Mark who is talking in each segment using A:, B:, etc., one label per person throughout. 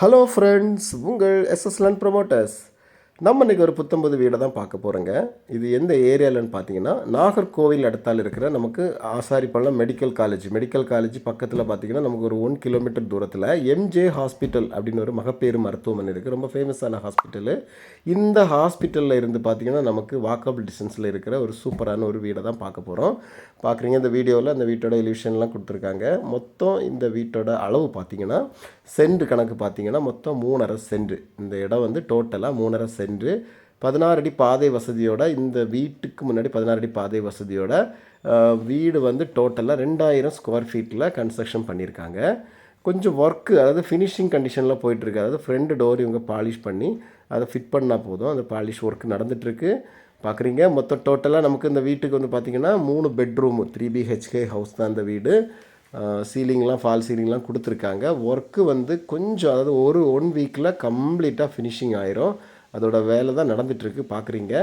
A: Hello friends உங்கள் எஸ்எஸ்லன் promoters நம்ம இன்றைக்கி ஒரு புத்தம்பது வீடை தான் பார்க்க போகிறோங்க இது எந்த ஏரியாலன்னு பார்த்தீங்கன்னா நாகர்கோவில் அடுத்தால் இருக்கிற நமக்கு Asaripallam medical college. Medical college பக்கத்தில் பார்த்தீங்கன்னா நமக்கு ஒரு ஒன் கிலோமீட்டர் தூரத்தில் எம்ஜே ஹாஸ்பிட்டல் அப்படின்னு ஒரு மகப்பேறு மருத்துவமனை இருக்குது ரொம்ப ஃபேமஸான ஹாஸ்பிட்டலு இந்த ஹாஸ்பிட்டலில் இருந்து பார்த்தீங்கன்னா நமக்கு வாக்கபிள் டிஸ்டன்ஸில் இருக்கிற ஒரு சூப்பரான ஒரு வீடை தான் பார்க்க போகிறோம் பார்க்குறீங்க இந்த வீடியோவில் அந்த வீட்டோட எலிவிஷன்லாம் கொடுத்துருக்காங்க. மொத்தம் இந்த வீட்டோட அளவு பார்த்தீங்கன்னா சென்ட் கணக்கு பார்த்தீங்கன்னா மொத்தம் மூணரை சென்ட். இந்த இடம் வந்து டோட்டலாக மூணரை சென்ட். பதினாறு அடி பாதை வசதியோட இந்த வீட்டுக்கு முன்னாடி பதினாறு அடி பாதை வசதியோட வீடு வந்து டோட்டலாக ரெண்டாயிரம் ஸ்கொயர் ஃபீட்டில் கன்ஸ்ட்ரக்ஷன் பண்ணியிருக்காங்க. கொஞ்சம் ஒர்க்கு அதாவது ஃபினிஷிங் கண்டிஷனில் போயிட்டுருக்கு. அதாவது ஃப்ரண்ட் டோர் இவங்க பாலிஷ் பண்ணி அதை ஃபிட் பண்ணால் போதும். அந்த பாலிஷ் ஒர்க் நடந்துகிட்ருக்கு பார்க்குறீங்க மொத்தம் டோட்டலாக நமக்கு இந்த வீட்டுக்கு வந்து பார்த்திங்கன்னா மூணு பெட்ரூமு த்ரீ பிஹெச்கே ஹவுஸ் தான் இந்த வீடு. சீலிங்லாம் ஃபால் சீலிங்லாம் கொடுத்துருக்காங்க. ஒர்க்கு வந்து கொஞ்சம் அதாவது ஒரு ஒன் வீக்கில் கம்ப்ளீட்டாக ஃபினிஷிங் ஆயிரும். அதோட வேலை தான் நடந்துகிட்ருக்கு பார்க்குறீங்க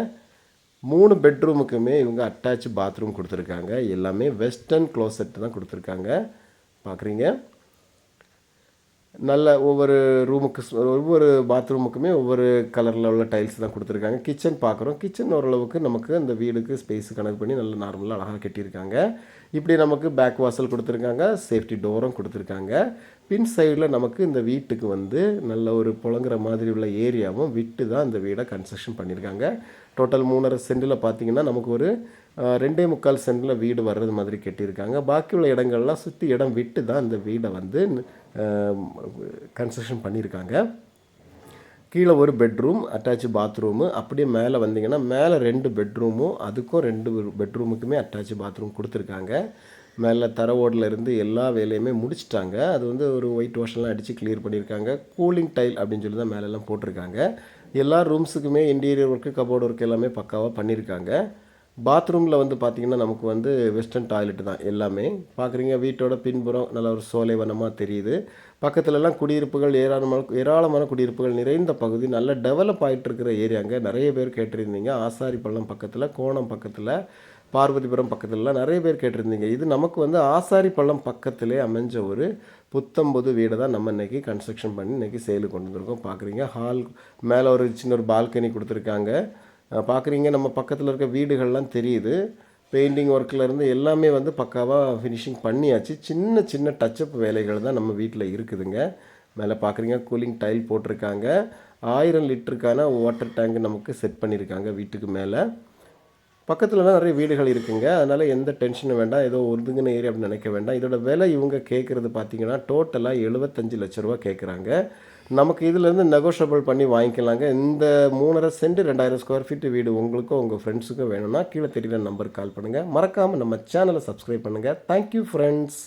A: மூணு பெட்ரூமுக்குமே இவங்க அட்டாச் பாத்ரூம் கொடுத்துருக்காங்க. எல்லாமே வெஸ்டர்ன் க்ளோசெட் தான் கொடுத்துருக்காங்க. பார்க்குறீங்க நல்ல ஒவ்வொரு ரூமுக்கு ஒவ்வொரு பாத்ரூமுக்குமே ஒவ்வொரு கலரில் உள்ள டைல்ஸ் தான் கொடுத்துருக்காங்க. கிச்சன் பார்க்குறோம் கிச்சன் ஓரளவுக்கு நமக்கு அந்த வீடுக்கு ஸ்பேஸ் கணக்கு பண்ணி நல்ல நார்மலாக அழகாக கட்டியிருக்காங்க. இப்படி நமக்கு பேக் வாசல் கொடுத்துருக்காங்க. சேஃப்டி டோரும் கொடுத்துருக்காங்க. பின் சைடில் நமக்கு இந்த வீட்டுக்கு வந்து நல்ல ஒரு புழங்குற மாதிரி உள்ள ஏரியாவும் விட்டு தான் இந்த வீடை கன்ஸ்ட்ரக்ஷன் பண்ணியிருக்காங்க. டோட்டல் மூணரை சென்டில் பார்த்தீங்கன்னா நமக்கு ஒரு ரெண்டே முக்கால் சென்டில் வீடு வர்றது மாதிரி கட்டியிருக்காங்க. பாக்கி உள்ள இடங்கள்லாம் சுற்றி இடம் விட்டு தான் இந்த வீடை வந்து கன்ஸ்ட்ரக்ஷன் பண்ணியிருக்காங்க. கீழே ஒரு பெட்ரூம் அட்டாச் பாத்ரூமு அப்படியே மேலே வந்தீங்கன்னா மேலே ரெண்டு பெட்ரூமும் அதுக்கும் ரெண்டு பெட்ரூமுக்குமே அட்டாச் பாத்ரூம் கொடுத்துருக்காங்க. மேலே தர ஓடில் இருந்து எல்லா வேலையுமே முடிச்சிட்டாங்க. அது வந்து ஒரு ஒயிட் வாஷ்லாம் அடித்து கிளியர் பண்ணியிருக்காங்க. கூலிங் டைல் அப்படின்னு சொல்லி தான் மேலெல்லாம் போட்டிருக்காங்க. எல்லா ரூம்ஸுக்குமே இன்டீரியர் ஒர்க்கு கபோர்டு ஒர்க் எல்லாமே பக்காவாக பண்ணியிருக்காங்க. பாத்ரூமில் வந்து பார்த்திங்கன்னா நமக்கு வந்து வெஸ்டர்ன் டாய்லெட் தான் எல்லாமே. பார்க்குறீங்க வீட்டோட பின்புறம் நல்ல ஒரு சோலைவனமாக தெரியுது. பக்கத்துலலாம் குடியிருப்புகள் ஏராளமான ஏராளமான குடியிருப்புகள் நிறைந்த பகுதி நல்ல டெவலப் ஆகிட்டு இருக்கிற ஏரியாங்க நிறைய பேர் கேட்டிருந்தீங்க. ஆசாரிப்பள்ளம் பக்கத்தில் கோணம் பக்கத்தில் பார்வதிபுரம் பக்கத்துலலாம் நிறைய பேர் கேட்டிருந்தீங்க. இது நமக்கு வந்து ஆசாரிப்பள்ளம் பக்கத்திலே அமைஞ்ச ஒரு புத்தம்பது வீடை தான் நம்ம இன்றைக்கி கன்ஸ்ட்ரக்ஷன் பண்ணி இன்றைக்கி சேலு கொண்டு வந்திருக்கோம். பார்க்குறீங்க ஹால் மேலே ஒரு சின்ன ஒரு பால்கனி கொடுத்துருக்காங்க. பார்க்குறீங்க நம்ம பக்கத்தில் இருக்க வீடுகள்லாம் தெரியுது. பெயிண்டிங் ஒர்க்கிலேருந்து எல்லாமே வந்து பக்காவாக ஃபினிஷிங் பண்ணியாச்சு. சின்ன சின்ன டச்சப் வேலைகள் தான் நம்ம வீட்டில் இருக்குதுங்க. மேலே பார்க்குறீங்க கூலிங் டைல் போட்டிருக்காங்க. ஆயிரம் லிட்டருக்கான வாட்டர் டேங்க் நமக்கு செட் பண்ணியிருக்காங்க வீட்டுக்கு மேலே. பக்கத்துலலாம் நிறைய வீடுகள் இருக்குங்க. அதனால் எந்த டென்ஷனும் வேண்டாம். ஏதோ ஒதுங்கின ஏரியா அப்படின்னு நினைக்க வேண்டாம். இதோட விலை இவங்க கேட்குறது பார்த்தீங்கன்னா டோட்டலாக எழுபத்தஞ்சு லட்ச ரூபா கேட்குறாங்க நமக்கு இதுலேருந்து நெகோஷியபிள் பண்ணி வாங்கிக்கலாங்க. இந்த மூணரை சென்ட் ரெண்டாயிரம் ஸ்கொயர் ஃபீட் வீடு உங்களுக்கும் உங்கள் ஃப்ரெண்ட்ஸுக்கும் வேணும்னா கீழே தெரியுற நம்பருக்கு கால் பண்ணுங்கள் மறக்காமல் நம்ம சேனலை சப்ஸ்கிரைப் பண்ணுங்கள் தேங்க்யூ ஃப்ரெண்ட்ஸ்